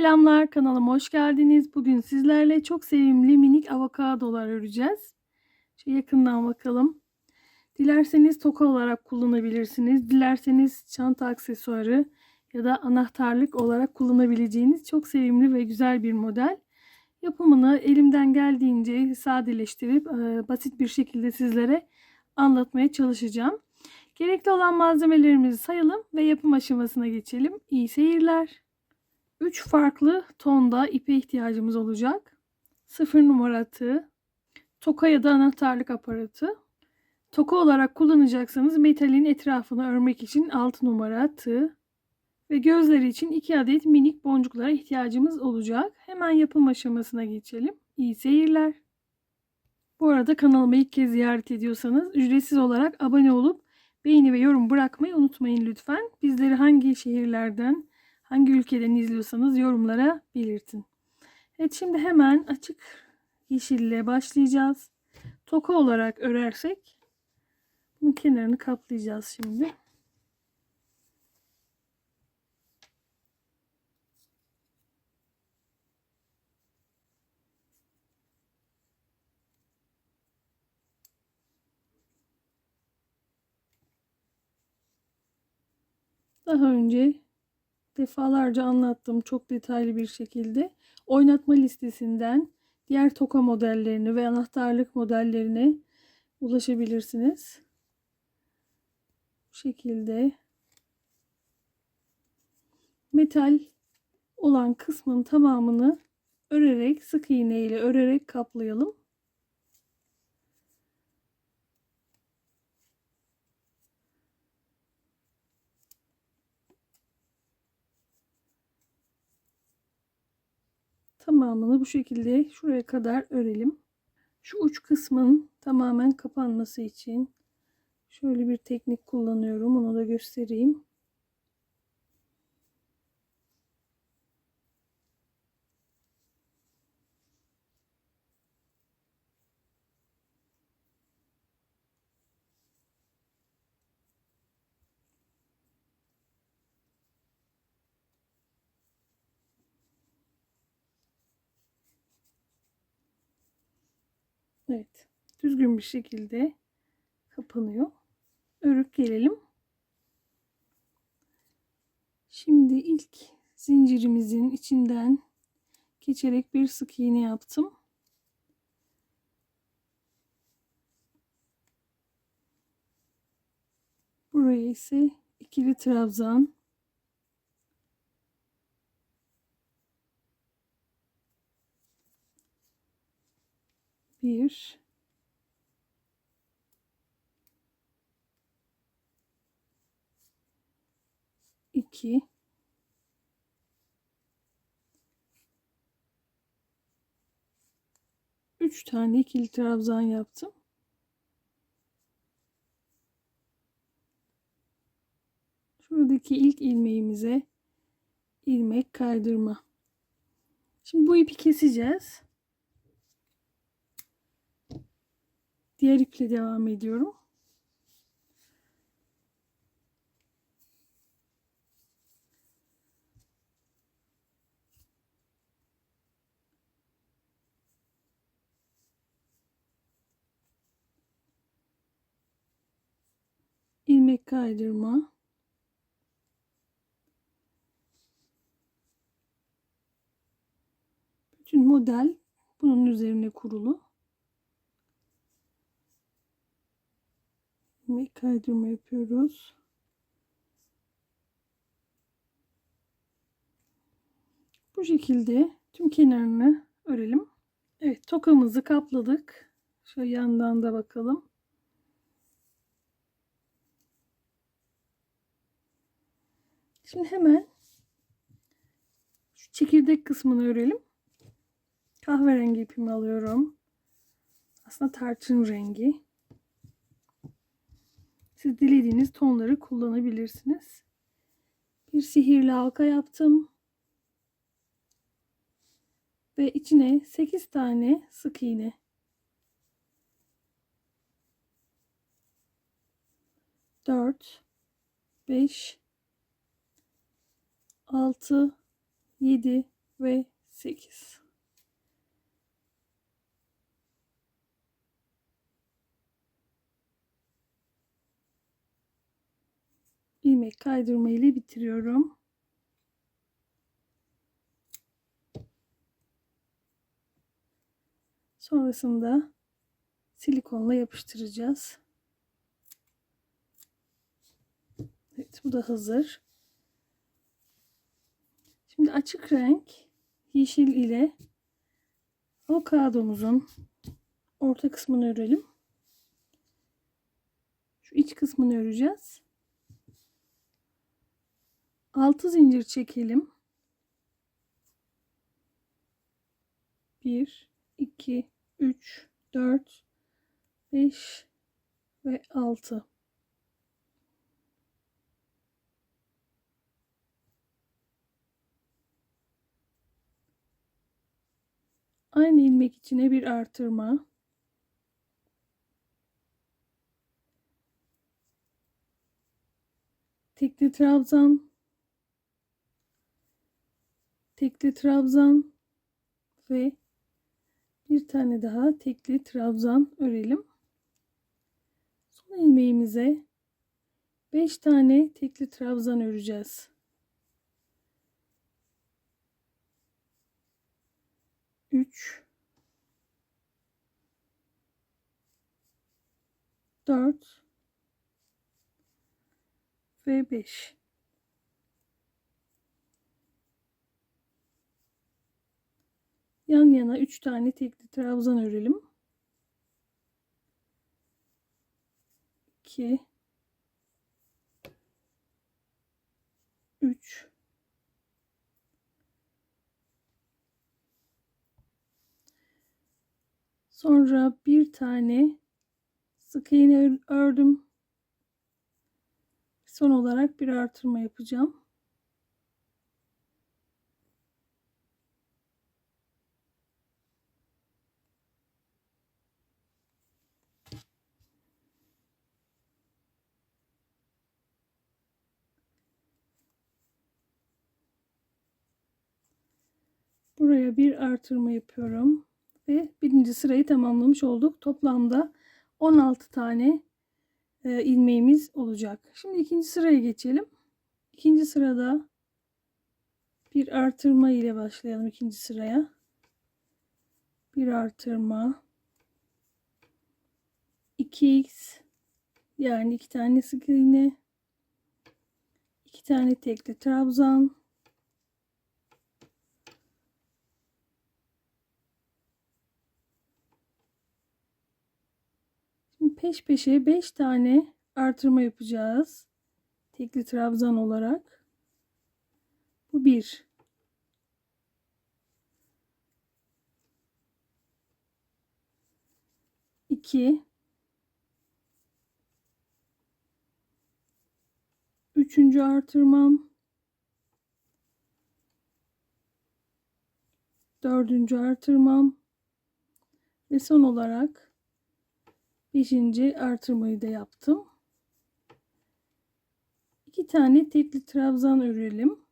Selamlar kanalıma hoş geldiniz. Bugün sizlerle çok sevimli minik avokadolar öreceğiz. Şu yakından bakalım. Dilerseniz toka olarak kullanabilirsiniz. Dilerseniz çanta aksesuarı ya da anahtarlık olarak kullanabileceğiniz çok sevimli ve güzel bir model. Yapımını elimden geldiğince sadeleştirip e, basit bir şekilde sizlere anlatmaya çalışacağım. Gerekli olan malzemelerimizi sayalım ve yapım aşamasına geçelim. İyi seyirler. 3 farklı tonda ipe ihtiyacımız olacak. 0 numara tığ, toka ya da anahtarlık aparatı. Toka olarak kullanacaksanız metalin etrafını örmek için 6 numara tığ ve gözleri için 2 adet minik boncuklara ihtiyacımız olacak. Hemen yapım aşamasına geçelim. İyi seyirler. Bu arada kanalıma ilk kez ziyaret ediyorsanız ücretsiz olarak abone olup beğeni ve yorum bırakmayı unutmayın lütfen. Bizleri hangi şehirlerden, hangi ülkeden izliyorsanız yorumlara belirtin. Evet şimdi hemen açık yeşille başlayacağız. Toka olarak örersek bunun kenarını kaplayacağız şimdi. Daha önce defalarca anlattım çok detaylı bir şekilde. Oynatma listesinden diğer toka modellerini ve anahtarlık modellerine ulaşabilirsiniz. Bu şekilde metal olan kısmın tamamını örerek sık iğne ile örerek kaplayalım. Tamamını bu şekilde şuraya kadar örelim. Şu uç kısmın tamamen kapanması için şöyle bir teknik kullanıyorum. Onu da göstereyim. Evet. Düzgün bir şekilde kapanıyor. Örüp gelelim. Şimdi ilk zincirimizin içinden geçerek bir sık iğne yaptım. Buraya ise ikili trabzan bir iki üç tane ikili trabzan yaptım. Şuradaki ilk ilmeğimize ilmek kaydırma. Şimdi bu ipi keseceğiz. Diğer iple devam ediyorum. ilmek kaydırma. Bütün model bunun üzerine kurulu. İlmek kaydırma yapıyoruz. Bu şekilde tüm kenarını örelim. Evet tokamızı kapladık. Şöyle yandan da bakalım. Şimdi hemen şu çekirdek kısmını örelim. Kahverengi ipimi alıyorum. Aslında tarçın rengi. Siz dilediğiniz tonları kullanabilirsiniz. Bir sihirli halka yaptım. Ve içine 8 tane sık iğne. Dört, beş, altı, yedi, ve 8. ilmek kaydırma ile bitiriyorum. Sonrasında silikonla yapıştıracağız. Evet bu da hazır. Şimdi açık renk yeşil ile avokadomuzun orta kısmını örelim. Şu iç kısmını öreceğiz. 6 zincir çekelim. 1 2 3 4 5 ve 6 Aynı ilmek içine bir artırma. Tekli trabzan. Tekli trabzan ve bir tane daha tekli trabzan örelim. Son ilmeğimize 5 tane tekli trabzan öreceğiz. 3 4 ve 5 yan yana 3 tane tekli trabzan örelim 2 3 Sonra bir tane sık iğne ördüm. Son olarak bir artırma yapacağım. Buraya bir artırma yapıyorum ve birinci sırayı tamamlamış olduk. Toplamda 16 tane e, ilmeğimiz olacak. Şimdi ikinci sıraya geçelim. İkinci sırada bir artırma ile başlayalım ikinci sıraya. Bir artırma 2x yani iki tane sık iğne iki tane tekli trabzan peş peşe 5 tane artırma yapacağız. Tekli trabzan olarak. Bu 1. İki. Üçüncü artırmam. Dördüncü artırmam. Ve son olarak Beşinci artırmayı da yaptım. İki tane tekli trabzan örelim.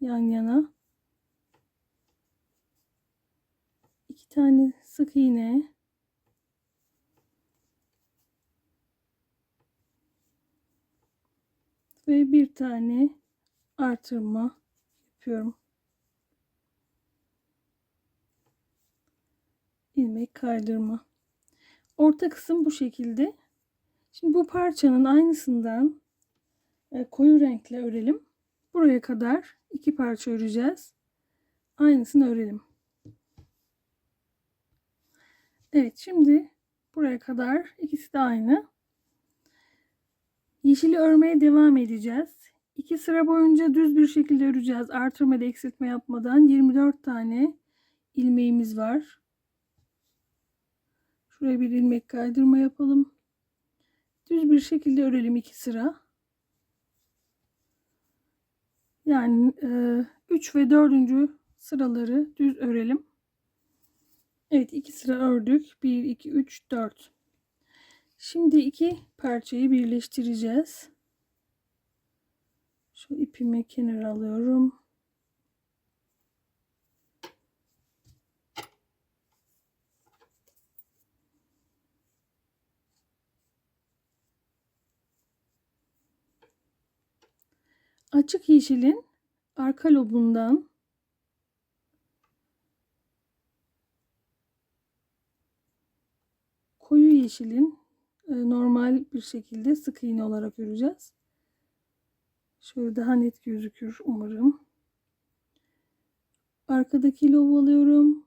Yan yana. İki tane sık iğne. Ve bir tane artırma yapıyorum. ilmek kaydırma. Orta kısım bu şekilde. Şimdi bu parçanın aynısından e, koyu renkle örelim. Buraya kadar iki parça öreceğiz. Aynısını örelim. Evet şimdi buraya kadar ikisi de aynı. Yeşili örmeye devam edeceğiz. İki sıra boyunca düz bir şekilde öreceğiz. Artırma da eksiltme yapmadan 24 tane ilmeğimiz var. Şuraya bir ilmek kaydırma yapalım. Düz bir şekilde örelim iki sıra. Yani 3 e, ve 4. sıraları düz örelim. Evet iki sıra ördük. 1, 2, 3, 4. Şimdi iki parçayı birleştireceğiz. Şu ipimi kenara alıyorum. Açık yeşilin arka lobundan koyu yeşilin e, normal bir şekilde sık iğne olarak öreceğiz. Şöyle daha net gözükür umarım. Arkadaki lobu alıyorum.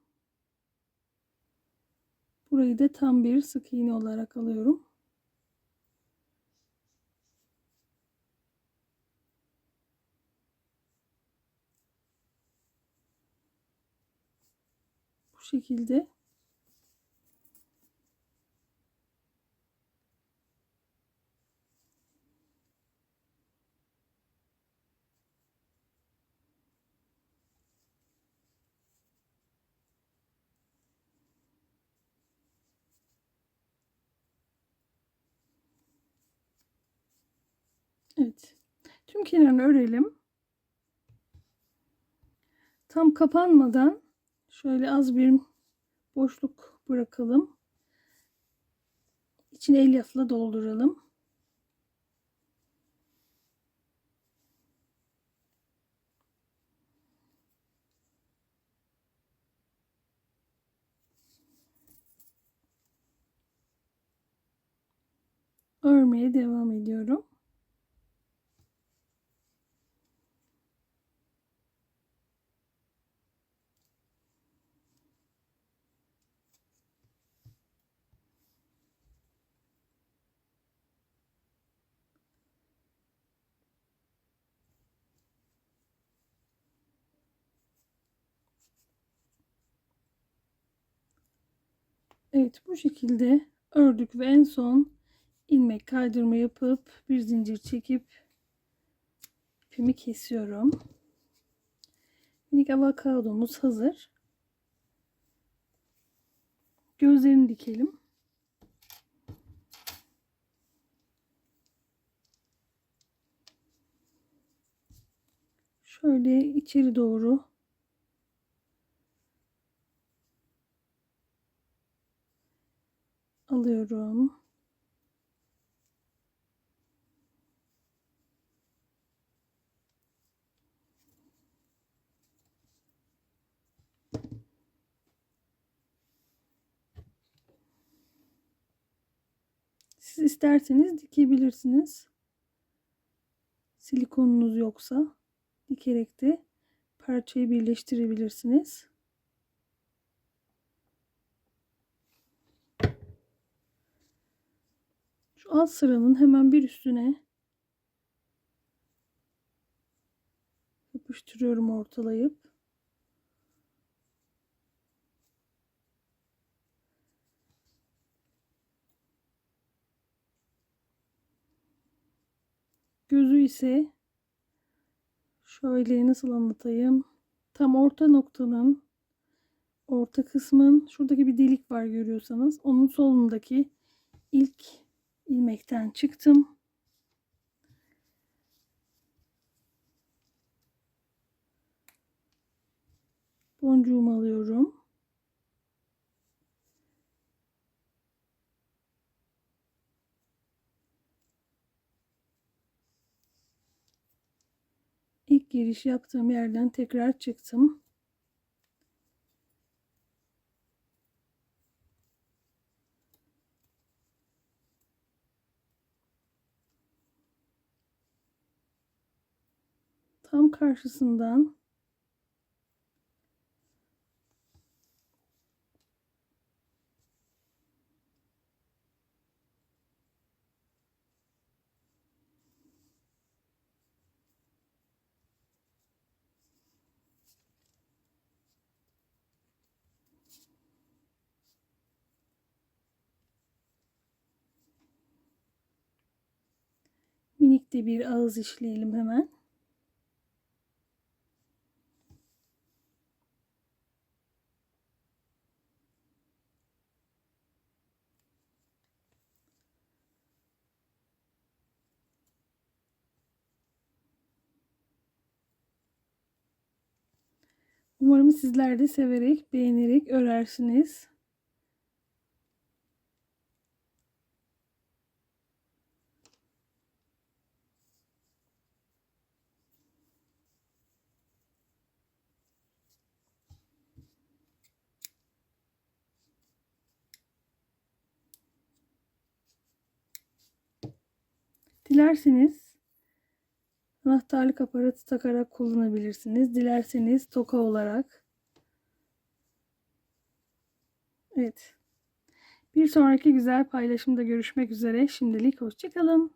Burayı da tam bir sık iğne olarak alıyorum. Şekilde Evet. Tüm kenarını örelim. Tam kapanmadan şöyle az bir boşluk bırakalım. İçine elyafla dolduralım. Örmeye devam ediyorum. Evet bu şekilde ördük ve en son ilmek kaydırma yapıp bir zincir çekip ipimi kesiyorum. Minik avokadomuz hazır. Gözlerini dikelim. Şöyle içeri doğru alıyorum. Siz isterseniz dikebilirsiniz. Silikonunuz yoksa dikerek de parçayı birleştirebilirsiniz. Alt sıranın hemen bir üstüne yapıştırıyorum ortalayıp. Gözü ise şöyle nasıl anlatayım? Tam orta noktanın orta kısmın şuradaki bir delik var görüyorsanız onun solundaki ilk ilmekten çıktım. Boncuğumu alıyorum. İlk giriş yaptığım yerden tekrar çıktım. Tam karşısından minik de bir ağız işleyelim hemen. Umarım sizler de severek, beğenerek örersiniz. Dilerseniz anahtarlık aparatı takarak kullanabilirsiniz. Dilerseniz toka olarak. Evet. Bir sonraki güzel paylaşımda görüşmek üzere. Şimdilik hoşçakalın.